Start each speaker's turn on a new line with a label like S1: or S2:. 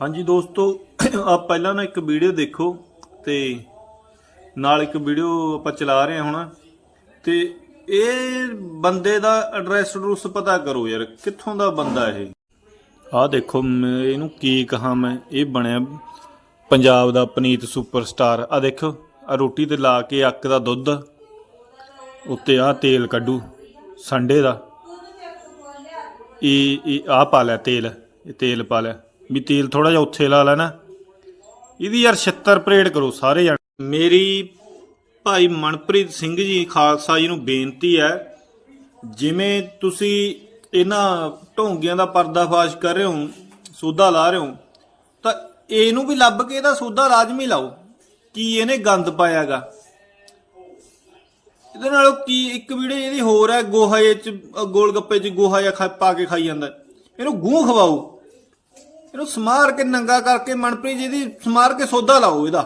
S1: ਹਾਂਜੀ ਦੋਸਤੋ ਆ ਪਹਿਲਾਂ ਨਾ ਇੱਕ ਵੀਡੀਓ ਦੇਖੋ ਤੇ ਨਾਲ ਇੱਕ ਵੀਡੀਓ ਆਪਾਂ ਚਲਾ ਰਹੇ ਹਾਂ ਹੁਣ। ਤੇ ਇਹ ਬੰਦੇ ਦਾ ਐਡਰੈਸ ਐਡਰੈਸ ਪਤਾ ਕਰੋ ਯਾਰ, ਕਿੱਥੋਂ ਦਾ ਬੰਦਾ ਇਹ? ਆਹ ਦੇਖੋ, ਮੈਂ ਇਹਨੂੰ ਕੀ ਕਹਾਂ ਮੈਂ, ਇਹ ਬਣਿਆ ਪੰਜਾਬ ਦਾ ਪਨੀਤ ਸੁਪਰਸਟਾਰ ਆ ਦੇਖੋ ਆ ਰੋਟੀ ਤੇ ਲਾ ਕੇ ਅੱਕ ਦਾ ਦੁੱਧ, ਉੱਤੇ ਆ ਤੇਲ ਕੱਢੂ, ਸੰਡੇ ਦਾ। ਇਹ ਇਹ ਆ ਪਾ ਲਿਆ ਤੇਲ, ਇਹ ਤੇਲ ਪਾ ਲਿਆ। ਵੀ ਤੇਲ ਥੋੜਾ ਜਿਹਾ ਉੱਥੇ ਲਾ ਲੈਣਾ ਇਹਦੀ ਯਾਰ 76 ਪਰੇਡ ਕਰੋ ਸਾਰੇ ਜਾਣੇ। ਮੇਰੀ ਭਾਈ ਮਨਪ੍ਰੀਤ ਸਿੰਘ ਜੀ ਖਾਲਸਾ ਜੀ ਨੂੰ ਬੇਨਤੀ ਹੈ, ਜਿਵੇਂ ਤੁਸੀਂ ਇਹਨਾਂ ਢੋਂਗੀਆਂ ਦਾ ਪਰਦਾਫਾਸ਼ ਕਰ ਰਹੇ ਹੋ, ਸੋਧਾ ਲਾ ਰਹੇ ਹੋ, ਤਾਂ ਇਹਨੂੰ ਵੀ ਲੱਭ ਕੇ ਇਹਦਾ ਸੋਧਾ ਲਾਜ਼ਮੀ ਲਾਓ, ਕੀ ਇਹਨੇ ਗੰਦ ਪਾਇਆਗਾ। ਇਹਦੇ ਨਾਲੋਂ ਕੀ ਇੱਕ ਵੀਡੀਓ ਇਹਦੀ ਹੋਰ ਹੈ, ਗੋਹਾ ਚ, ਗੋਲ ਗੱਪੇ ਚ ਗੋਹਾ ਜਿਹਾ ਪਾ ਕੇ ਖਾਈ ਜਾਂਦਾ। ਇਹਨੂੰ ਗੂੰ ਖਵਾਓ। ਇਹਨੂੰ ਸਮਾਰ ਕੇ ਨੰਗਾ ਕਰਕੇ ਮਨਪ੍ਰੀਤ ਜੀ ਦੀ ਸਮਾਰ ਕੇ ਸੌਦਾ ਲਾਓ ਇਹਦਾ।